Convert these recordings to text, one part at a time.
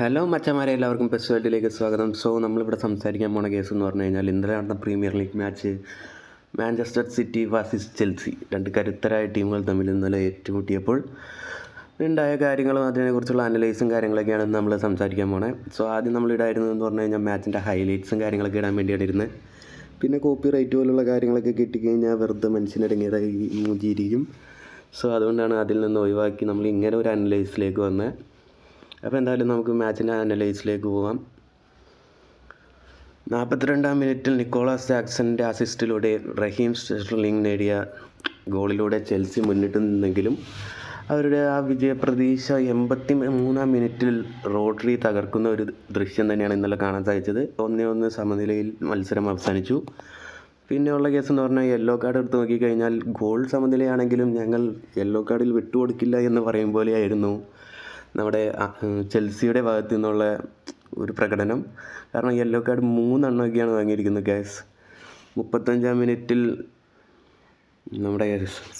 Hello മച്ചന്മാരെ എല്ലാവർക്കും pes വേൾഡിലേക്ക് സ്വാഗതം. സോ നമ്മളിവിടെ സംസാരിക്കാൻ പോണ കേസ് എന്ന് പറഞ്ഞു കഴിഞ്ഞാൽ ഇന്നലെ നടന്ന premier league match Manchester City versus Chelsea രണ്ട് കരുത്തരായ ടീമുകൾ തമ്മിൽ ഇന്നലെ ഏറ്റുമുട്ടിയപ്പോൾ ഉണ്ടായ കാര്യങ്ങളും അതിനെക്കുറിച്ചുള്ള അനലൈസും കാര്യങ്ങളൊക്കെയാണ് നമ്മൾ സംസാരിക്കാൻ പോണേ. സോ ആദ്യം നമ്മൾ ഇടായിരുന്നതെന്ന് പറഞ്ഞു കഴിഞ്ഞാൽ മാച്ചിന്റെ ഹൈലൈറ്റ്സും കാര്യങ്ങളൊക്കെ ഇടാൻ വേണ്ടിയാണ് ഇരുന്നത്. പിന്നെ കോപ്പി റൈറ്റ് പോലുള്ള കാര്യങ്ങളൊക്കെ കിട്ടിക്കഴിഞ്ഞാൽ വെറുതെ മനുഷ്യനടങ്ങിയതായി മൂജിയിരിക്കും സോ അതുകൊണ്ടാണ് അതിൽ നിന്ന് ഒഴിവാക്കി നമ്മൾ ഇങ്ങനെ ഒരു അനലൈസിലേക്ക് വന്നത് അപ്പോൾ എന്തായാലും നമുക്ക് മാച്ചിന്റെ അനലൈസിലേക്ക് പോകാം നാൽപ്പത്തിരണ്ടാം മിനിറ്റിൽ നിക്കോളാസ് ജാക്സന്റെ അസിസ്റ്റിലൂടെ റഹീം സ്റ്റെർലിംഗ് നേടിയ ഗോളിലൂടെ ചെൽസി മുന്നിട്ട് നിന്നെങ്കിലും അവരുടെ ആ വിജയപ്രതീക്ഷ എൺപത്തി മൂന്നാം മിനിറ്റിൽ റോട്ടറി തകർക്കുന്ന ഒരു ദൃശ്യം തന്നെയാണ് ഇന്നലെ കാണാൻ സാധിച്ചത്. ഒന്നേ ഒന്ന് സമനിലയിൽ മത്സരം അവസാനിച്ചു. പിന്നെയുള്ള കേസ് എന്ന് പറഞ്ഞാൽ യെല്ലോ കാർഡ് എടുത്ത് നോക്കിക്കഴിഞ്ഞാൽ ഗോൾ സമനിലയാണെങ്കിലും ഞങ്ങൾ യെല്ലോ കാർഡിൽ വിട്ടുകൊടുക്കില്ല എന്ന് പറയും പോലെയായിരുന്നു. നമ്മുടെ ചെൽസിയുടെ ഭാഗത്തു നിന്നുള്ള ഒരു പ്രകടനം. കാരണം യെല്ലോ കാർഡ് മൂന്നെണ്ണമൊക്കെയാണ് വാങ്ങിയിരിക്കുന്നത് ഗ്യാസ് മുപ്പത്തഞ്ചാം മിനിറ്റിൽ നമ്മുടെ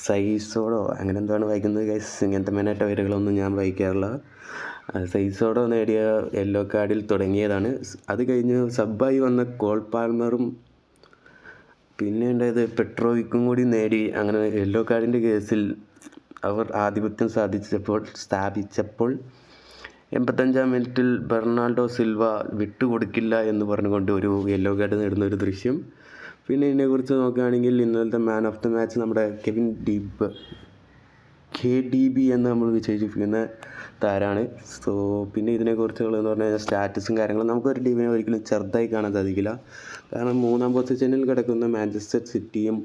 സൈസോടോ അങ്ങനെ എന്താണ് വായിക്കുന്നത് ഗൈസ് ഇങ്ങനത്തെ മെയിനായിട്ട് വരികളൊന്നും ഞാൻ വായിക്കാറില്ല. സൈസോടോ നേടിയ യെല്ലോ കാർഡിൽ തുടങ്ങിയതാണ്. അത് കഴിഞ്ഞ് സബ്ബായി വന്ന കോൾ പാൽമറും പിന്നെ ഉണ്ടായത് പെട്രോവിക്കും കൂടി നേടി. അങ്ങനെ യെല്ലോ കാർഡിന്റെ കേസിൽ അവർ ആധിപത്യം സാധിച്ചപ്പോൾ സ്ഥാപിച്ചപ്പോൾ എൺപത്തഞ്ചാം മിനിറ്റിൽ ബെർണാൾഡോ സിൽവ വിട്ടുകൊടുക്കില്ല എന്ന് പറഞ്ഞുകൊണ്ട് ഒരു യെല്ലോ കാർഡ് നേടുന്ന ഒരു ദൃശ്യം. പിന്നെ ഇതിനെക്കുറിച്ച് നോക്കുകയാണെങ്കിൽ ഇന്നലത്തെ മാൻ ഓഫ് ദ മാച്ച് നമ്മുടെ Kevin De K D B എന്ന് നമ്മൾ വിശേഷിപ്പിക്കുന്ന താരാണ്. സോ പിന്നെ ഇതിനെക്കുറിച്ചുള്ളതെന്ന് പറഞ്ഞു കഴിഞ്ഞാൽ സ്റ്റാറ്റസും കാര്യങ്ങളും നമുക്കൊരു ടീമിനെ ഒരിക്കലും ചെറുതായി കാണാൻ സാധിക്കില്ല. കാരണം മൂന്നാം പൊസിഷനിൽ കിടക്കുന്ന മാഞ്ചസ്റ്റർ സിറ്റിയും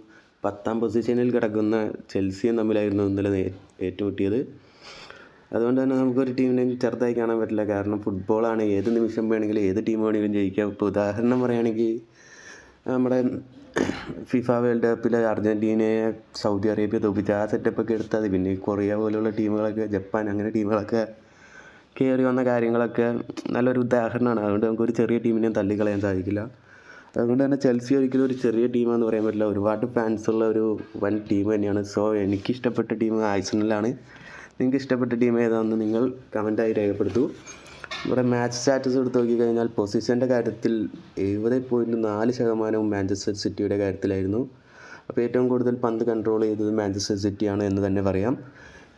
പത്താം പൊസിഷനിൽ കിടക്കുന്ന ചെൽസിയും തമ്മിലായിരുന്നു ഇന്നലെ ഏറ്റുമുട്ടിയത്. അതുകൊണ്ട് തന്നെ നമുക്കൊരു ടീമിനെ ചെറുതായി കാണാൻ പറ്റില്ല. കാരണം ഫുട്ബോളാണ് ഏത് നിമിഷം വേണമെങ്കിലും ഏത് ടീം വേണമെങ്കിലും ജയിക്കാം. ഇപ്പോൾ ഉദാഹരണം പറയുകയാണെങ്കിൽ നമ്മുടെ ഫിഫ വേൾഡ് കപ്പിൽ അർജന്റീനയെ സൗദി അറേബ്യ തോപ്പിച്ച് ആ സെറ്റപ്പൊക്കെ എടുത്താൽ പിന്നെ കൊറിയ പോലുള്ള ടീമുകളൊക്കെ ജപ്പാൻ അങ്ങനെ ടീമുകളൊക്കെ കയറി വന്ന കാര്യങ്ങളൊക്കെ നല്ലൊരു ഉദാഹരണമാണ്. അതുകൊണ്ട് നമുക്കൊരു ചെറിയ ടീമിനെയും തള്ളിക്കളയാൻ സാധിക്കില്ല. അതുകൊണ്ട് തന്നെ ചെൽസി ഒരിക്കലും ഒരു ചെറിയ ടീമാണെന്ന് പറയാൻ പറ്റില്ല. ഒരുപാട് ഫാൻസ് ഉള്ള ഒരു വൻ ടീം തന്നെയാണ്. സോ എനിക്കിഷ്ടപ്പെട്ട ടീം ആഴ്സണലാണ് നിങ്ങൾക്ക് ഇഷ്ടപ്പെട്ട ടീം ഏതാണെന്ന് നിങ്ങൾ കമന്റായി രേഖപ്പെടുത്തൂ. ഇവിടെ മാച്ച് സ്റ്റാറ്റസ് എടുത്ത് നോക്കിക്കഴിഞ്ഞാൽ പൊസിഷന്റെ കാര്യത്തിൽ എഴുപത് പോയിന്റ് നാല് ശതമാനവും മാഞ്ചസ്റ്റർ സിറ്റിയുടെ കാര്യത്തിലായിരുന്നു. അപ്പോൾ ഏറ്റവും കൂടുതൽ പന്ത് കൺട്രോൾ ചെയ്തത് മാഞ്ചസ്റ്റർ സിറ്റിയാണ് എന്ന് തന്നെ പറയാം.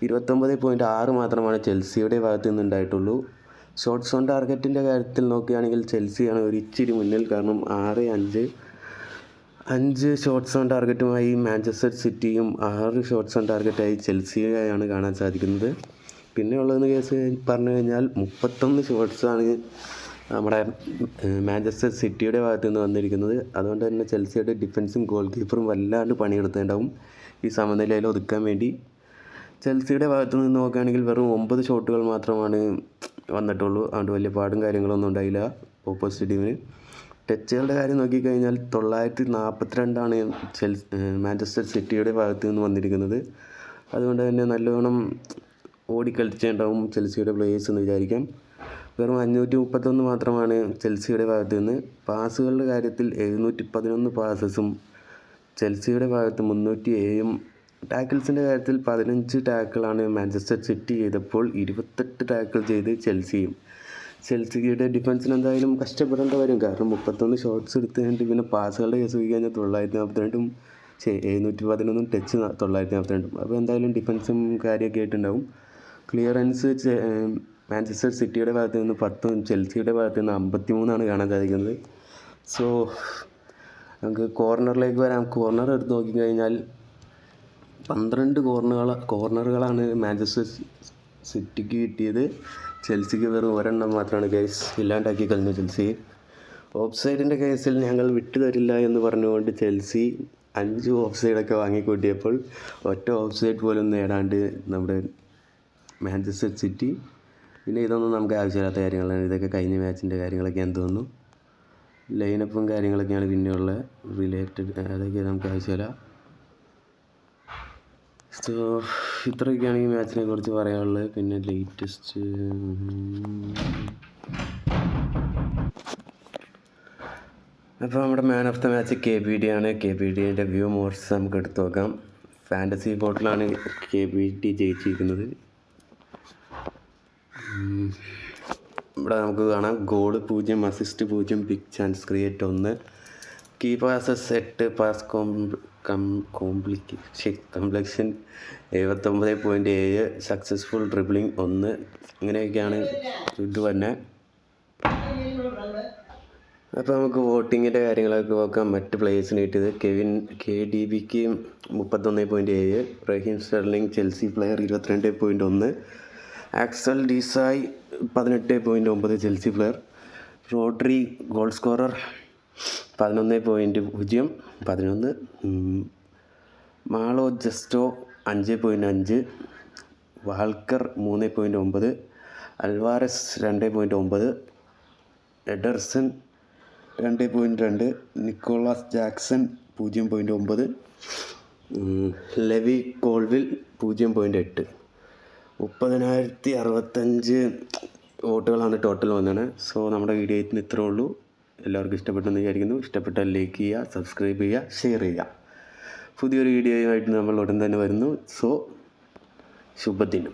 ഇരുപത്തൊമ്പത് പോയിന്റ് ആറ് മാത്രമാണ് ചെൽസിയുടെ ഭാഗത്തു നിന്നുണ്ടായിട്ടുള്ളൂ ഷോട്ട്സ് ഓൺ ടാർഗറ്റിന്റെ കാര്യത്തിൽ നോക്കുകയാണെങ്കിൽ ചെൽസിയാണ് ഒരു ഇച്ചിരി മുന്നിൽ. കാരണം ആറ് അഞ്ച് അഞ്ച് ഷോട്ട്സ് ഓൺ ടാർഗറ്റുമായി മാഞ്ചസ്റ്റർ സിറ്റിയും ആറ് ഷോട്ട്സ് ഓൺ ടാർഗറ്റായി ചെൽസിയെയാണ് കാണാൻ സാധിക്കുന്നത്. പിന്നെ ഉള്ളതെന്ന് കേസ് പറഞ്ഞു കഴിഞ്ഞാൽ മുപ്പത്തൊന്ന് ഷോട്ട്സാണ് നമ്മുടെ മാഞ്ചസ്റ്റർ സിറ്റിയുടെ ഭാഗത്തു നിന്ന് വന്നിരിക്കുന്നത്. അതുകൊണ്ട് തന്നെ ചെൽസിയുടെ ഡിഫൻസും ഗോൾ കീപ്പറും വല്ലാണ്ട് പണിയെടുത്തേണ്ടാവും ഈ സമനിലയിൽ ഒതുക്കാൻ വേണ്ടി. ചെൽസിയുടെ ഭാഗത്തു നിന്ന് നോക്കുകയാണെങ്കിൽ വെറും ഒമ്പത് ഷോട്ടുകൾ മാത്രമാണ് വന്നിട്ടുള്ളൂ. അതുകൊണ്ട് വലിയ പാടും കാര്യങ്ങളൊന്നും ഉണ്ടായില്ല. ഓപ്പോസിറ്റ് ടീമിന് ടച്ചുകളുടെ കാര്യം നോക്കിക്കഴിഞ്ഞാൽ തൊള്ളായിരത്തി നാൽപ്പത്തിരണ്ടാണ് ചെൽ മാഞ്ചസ്റ്റർ സിറ്റിയുടെ ഭാഗത്ത് നിന്ന് വന്നിരിക്കുന്നത്. അതുകൊണ്ട് തന്നെ നല്ലോണം ഓടിക്കളിച്ചിട്ടുണ്ടാവും ചെൽസിയുടെ പ്ലേയേഴ്സ് എന്ന് വിചാരിക്കാം. വെറും അഞ്ഞൂറ്റി മുപ്പത്തൊന്ന് മാത്രമാണ് ചെൽസിയുടെ ഭാഗത്ത് നിന്ന്. പാസുകളുടെ കാര്യത്തിൽ എഴുന്നൂറ്റി പതിനൊന്ന് പാസസും ചെൽസിയുടെ ഭാഗത്ത് മുന്നൂറ്റി ഏഴും ടാക്കിൾസിന്റെ കാര്യത്തിൽ പതിനഞ്ച് ടാക്കിളാണ് മാഞ്ചസ്റ്റർ സിറ്റി ചെയ്തപ്പോൾ ഇരുപത്തെട്ട് ടാക്കിൾ ചെയ്ത് ചെൽസിയും. ചെൽസിയുടെ ഡിഫൻസിന് എന്തായാലും കഷ്ടപ്പെടേണ്ട വരും കാരണം മുപ്പത്തൊന്ന് ഷോട്ട്സ് എടുത്ത് കഴിഞ്ഞിട്ട് പിന്നെ പാസുകളുടെ കേസ് നോക്കി കഴിഞ്ഞാൽ തൊള്ളായിരത്തി നാൽപ്പത്തിരണ്ടും എഴുന്നൂറ്റി പതിനൊന്നും ടച്ച് തൊള്ളായിരത്തി നാൽപ്പത്തിരണ്ടും അപ്പോൾ എന്തായാലും ഡിഫൻസും കാര്യമൊക്കെ ആയിട്ടുണ്ടാവും. ക്ലിയറൻസ് മാഞ്ചസ്റ്റർ സിറ്റിയുടെ ഭാഗത്ത് നിന്ന് പത്തും ചെൽസിയുടെ ഭാഗത്ത് നിന്ന് അമ്പത്തി മൂന്നാണ് കാണാൻ സാധിക്കുന്നത്. സോ നമുക്ക് കോർണറിലേക്ക് വരാം. കോർണർ എടുത്ത് നോക്കിക്കഴിഞ്ഞാൽ പന്ത്രണ്ട് കോർണറുകൾ കോർണറുകളാണ് മാഞ്ചസ്റ്റർ സിറ്റിക്ക് കിട്ടിയത്. ചെൽസിക്ക് വെറും ഒരെണ്ണം മാത്രമാണ് കേസ് ഇല്ലാണ്ടാക്കി കളഞ്ഞു ചെൽസി ഓഫ് സൈഡിന്റെ കേസിൽ ഞങ്ങൾ വിട്ടുതരില്ല എന്ന് പറഞ്ഞുകൊണ്ട് ചെൽസി അഞ്ച് ഓഫ് സൈഡൊക്കെ വാങ്ങിക്കൂട്ടിയപ്പോൾ ഒറ്റ ഓഫ് സൈഡ് പോലും നേടാണ്ട് നമ്മുടെ മാഞ്ചസ്റ്റർ സിറ്റി പിന്നെ ഇതൊന്നും നമുക്ക് ആവശ്യമില്ലാത്ത കാര്യങ്ങളാണ്. ഇതൊക്കെ കഴിഞ്ഞ മാച്ചിന്റെ കാര്യങ്ങളൊക്കെ ഞാൻ തോന്നുന്നു ലൈനപ്പും കാര്യങ്ങളൊക്കെയാണ് പിന്നെയുള്ള റിലേറ്റഡ് അതൊക്കെ നമുക്ക് ആവശ്യമില്ല. സോ ഇത്രയൊക്കെയാണ് ഈ മാച്ചിനെ കുറിച്ച് പറയാനുള്ളത് പിന്നെ ലേറ്റസ്റ്റ് അപ്പോൾ നമ്മുടെ man of the match K B D ആണ്. കെ ബി ഡിന്റെ വ്യൂ മോർസ് നമുക്ക് എടുത്തു നോക്കാം. ഫാന്റസി ബോട്ടിലാണ് കെ ബി ഡി ജയിച്ചിരിക്കുന്നത്. ഇവിടെ നമുക്ക് കാണാം. ഗോൾ പൂജ്യം അസിസ്റ്റ് പൂജ്യം ബിഗ് ചാൻസ് ക്രിയേറ്റ് ഒന്ന്. കീ പാസസ് എട്ട് പാസ് കോം കം കോംപ്ലിക്കേ കംപ്ലക്ഷൻ എഴുപത്തൊമ്പത് പോയിന്റ് ഏഴ് സക്സസ്ഫുൾ ഡ്രിബിളിംഗ് ഒന്ന്. ഇങ്ങനെയൊക്കെയാണ് ഇത് തന്നെ അപ്പോൾ നമുക്ക് വോട്ടിങ്ങിന്റെ കാര്യങ്ങളൊക്കെ നോക്കാം. മറ്റ് പ്ലേയേഴ്സിന് കിട്ടിയത് കെവിൻ കെ ഡി ബിക്ക് മുപ്പത്തൊന്ന് പോയിന്റ് ഏഴ് റഹീം സ്റ്റെർലിംഗ് ചെൽസി പ്ലെയർ ഇരുപത്തിരണ്ട് പോയിന്റ് ഒന്ന് ആക്സൽ ഡിസായ് പതിനെട്ട് പോയിന്റ് ഒമ്പത് Chelsea player Rodri goal scorer പതിനൊന്ന് പോയിന്റ് പൂജ്യം പതിനൊന്ന്. മാളോ ജസ്റ്റോ അഞ്ച് പോയിന്റ് അഞ്ച് വാൾക്കർ മൂന്ന് പോയിന്റ് ഒമ്പത് അൽവാരസ് രണ്ട് പോയിന്റ് ഒമ്പത് എഡർസൺ രണ്ട് പോയിന്റ് രണ്ട് നിക്കോളാസ് ജാക്സൺ പൂജ്യം പോയിന്റ് ഒമ്പത് ലെവി കോൾവിൽ പൂജ്യം പോയിന്റ് എട്ട് മുപ്പതിനായിരത്തി അറുപത്തഞ്ച് വോട്ടുകളാണ് ടോട്ടൽ വന്നത് സോ നമ്മുടെ വീഡിയോ ഇത്രേ ഉള്ളൂ എല്ലാവർക്കും ഇഷ്ടപ്പെട്ടെന്ന് വിചാരിക്കുന്നു. ഇഷ്ടപ്പെട്ടാൽ ലൈക്ക് ചെയ്യുക സബ്സ്ക്രൈബ് ചെയ്യുക ഷെയർ ചെയ്യുക. പുതിയൊരു വീഡിയോയുമായിട്ട് നമ്മൾ ഉടൻ തന്നെ വരുന്നു. സോ ശുഭദിനം.